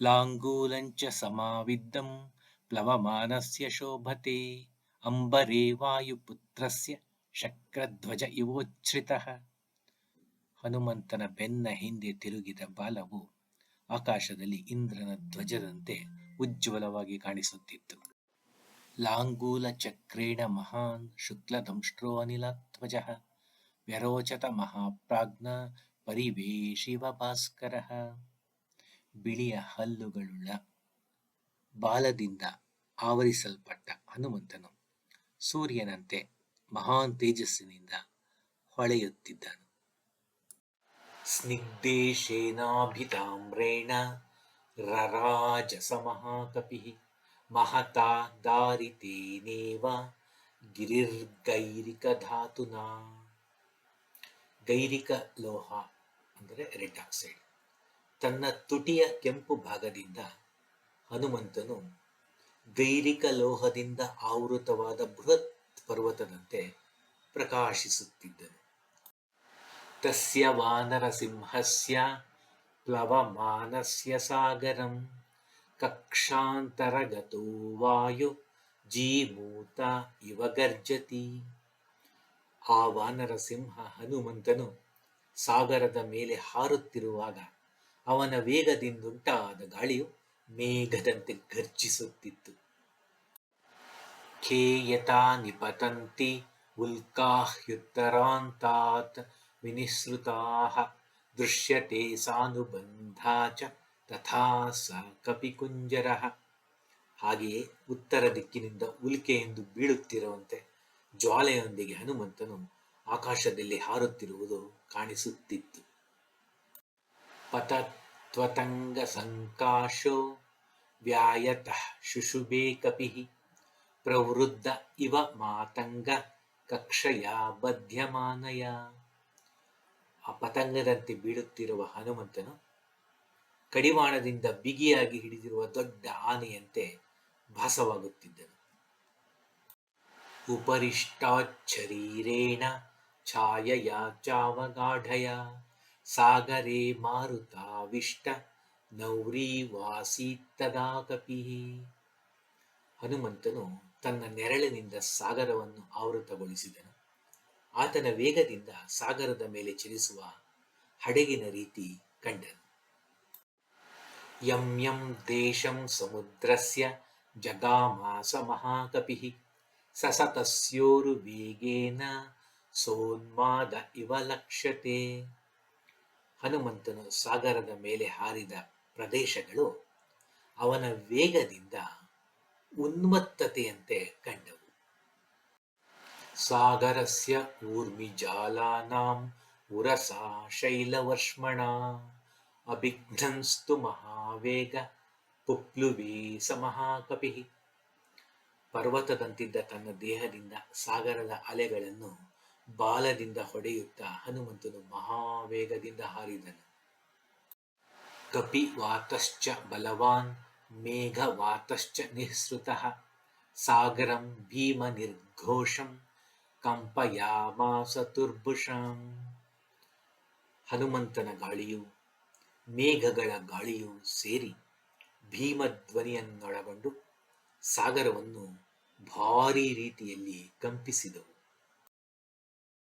लाङ्गूलञ्च समाविद्धं प्लवमानस्य शोभते अंबरे ವಾಯುಪುತ್ರಸ್ಯ ಶಕ್ರಧ್ವಜ ಇವೋಚ್ಛ್ರಿತಃ ಹನುಮಂತನ ಬೆನ್ನ ಹಿಂದೆ ತಿರುಗಿದ ಬಾಲವು ಆಕಾಶದಲ್ಲಿ ಇಂದ್ರನ ಧ್ವಜದಂತೆ ಉಜ್ವಲವಾಗಿ ಕಾಣಿಸುತ್ತಿತ್ತು ಲಾಂಗೂಲ ಚಕ್ರೇಣ ಮಹಾನ್ ಶುಕ್ಲದಂಷ್ಟ್ರೋ ಅನಿಲಧ್ವಜ ವ್ಯರೋಚತ ಮಹಾಪ್ರಾಜ್ಞ ಪರಿವೇಶಿವ ಭಾಸ್ಕರ ಬಿಳಿಯ ಹಲ್ಲುಗಳುಳ್ಳ ಬಾಲದಿಂದ ಆವರಿಸಲ್ಪಟ್ಟ ಹನುಮಂತನು ಸೂರ್ಯನಂತೆ ಮಹಾನ್ ತೇಜಸ್ಸಿನಿಂದ ಹೊಳೆಯುತ್ತಿದ್ದನು. ಸ್ನಿಗ್ಧೇಶೇನಾಭಿತಾಮ್ರೇಣ ರರಾಜಸ ಮಹಾಕಪಿ ಮಹತಾ ದಾರಿತೇನೇವ ಗಿರಿರ್ಗೈರಿಕ ಧಾತುನಾ. ಗೈರಿಕ ಲೋಹ ಅಂದರೆ ರೆಡ್ ಆಕ್ಸೈಡ್. ತನ್ನ ತುಟಿಯ ಕೆಂಪು ಭಾಗದಿಂದ ಹನುಮಂತನು ಗೈರಿಕ ಲೋಹದಿಂದ ಆವೃತವಾದ ಬೃಹತ್ ಪರ್ವತದಂತೆ ಪ್ರಕಾಶಿಸುತ್ತಿದ್ದನು. ತಸ್ಯ ವಾನರಸಿಂಹಸ್ಯ ಪ್ಲವಮಾನಸ್ಯ ಸಾಗರಂ ಕಕ್ಷಾಂತರಗತೋ ವಾಯು ಜೀಮೂತ ಇವ ಗರ್ಜತಿ. ಆ ವಾನರಸಿಂಹ ಹನುಮಂತನು ಸಾಗರದ ಮೇಲೆ ಹಾರುತ್ತಿರುವಾಗ ಅವನ ವೇಗದಿಂದುಂಟಾದ ಗಾಳಿಯು ಮೇಘದಂತೆ ಗರ್ಜಿಸುತ್ತಿತ್ತು ಖೇಯತಾ ನಿಪತಂತಿ ಉಲ್ಕಾಹ್ಯುತ್ತರಾಂತಾತ್ ವಿನಿಸೃತಾ ದೃಶ್ಯತೆ ಸಾನುಬಂಧಾ ಚ ತಥಾ ಸ ಕಪಿಕುಂಜರಃ. ಹಾಗೆಯೇ ಉತ್ತರ ದಿಕ್ಕಿನಿಂದ ಉಲ್ಕೆ ಎಂದು ಬೀಳುತ್ತಿರುವಂತೆ ಜ್ವಾಲೆಯೊಂದಿಗೆ ಹನುಮಂತನು ಆಕಾಶದಲ್ಲಿ ಹಾರುತ್ತಿರುವುದು ಕಾಣಿಸುತ್ತಿತ್ತು. ಪತತ್ವತಂಗ ಸಂಕಾಶೋ ವ್ಯಾಯತಃ कपिः प्रवृद्ध ಪ್ರವೃದ್ಧ ಇವ ಮಾತಂಗ ಕಕ್ಷಯ ಬಧ್ಯಮಾನಯ ಆ ಪತಂಗದಂತೆ ಬೀಳುತ್ತಿರುವ ಹನುಮಂತನು ಕಡಿವಾಣದಿಂದ ಬಿಗಿಯಾಗಿ ಹಿಡಿದಿರುವ ದೊಡ್ಡ ಆನೆಯಂತೆ ಭಾಸವಾಗುತ್ತಿದ್ದನು. ಉಪರಿಷ್ಟಾಚ್ಛರೀರೇಣ ಛಾಯಯ ಚಾವಗಾಢಯ ಸಾಗರೇ ಮಾರುತಾವಿಷ್ಟ ನೌರೀವಾಸೀತ್ತದಾ ಕಪಿ ಹನುಮಂತನು ತನ್ನ ನೆರಳಿನಿಂದ ಸಾಗರವನ್ನು ಆವೃತಗೊಳಿಸಿದನು. ಆತನ ವೇಗದಿಂದ ಸಾಗರದ ಮೇಲೆ ಚಲಿಸುವ ಹಡಗಿನ ರೀತಿ ಕಂಡನು. ಯಂ ಯಂ ದೇಶಂ ಸಮುದ್ರಸ್ಯ ಜಗಾಮಾಸ ಮಹಾಕಪಿ ಸಸತಸ್ಯೋರು ವೇಗೇನ ಸೋನ್ಮಾದ ಇವ ಲಕ್ಷ್ಯತೆ. ಹನುಮಂತನು ಸಾಗರದ ಮೇಲೆ ಹಾರಿದ ಪ್ರದೇಶಗಳು ಅವನ ವೇಗದಿಂದ ಉನ್ಮತ್ತತೆಯಂತೆ ಕಂಡವು. ಸಾಗರಸ್ಯ ಊರ್ಮಿಜಾಲಾನಾಂ ಉರಸಾ ಶೈಲವರ್ಷ್ಮಣ ಅಭಿಘ್ನಂಸ್ತು ಮಹಾವೇಗ ಪುಪ್ಲುವೇ ಸ ಮಹಾಕಪಿ ಪರ್ವತದಂತಿದ್ದ ತನ್ನ ದೇಹದಿಂದ ಸಾಗರದ ಅಲೆಗಳನ್ನು ಬಾಲದಿಂದ ಹೊಡೆಯುತ್ತಾ ಹನುಮಂತನು ಮಹಾವೇಗದಿಂದ ಹಾರಿದನು. ಕಪಿವಾತಶ್ಚ ಬಲವಾನ್, ಮೇಘವಾತಶ್ಚ ನಿಃಸೃತಃ, ಸಾಗರಂ ಭೀಮ ನಿರ್ಘೋಷಂ ಕಂಪಯಾಮಾಸ ತುರ್ಭುಷಂ ಹನುಮಂತನ ಗಾಳಿಯು, ಮೇಘಗಳ ಗಾಳಿಯು ಸೇರಿ ಭೀಮಧ್ವನಿಯನ್ನೊಳಗೊಂಡು ಸಾಗರವನ್ನು ಭಾರೀ ರೀತಿಯಲ್ಲಿ ಕಂಪಿಸಿದವು.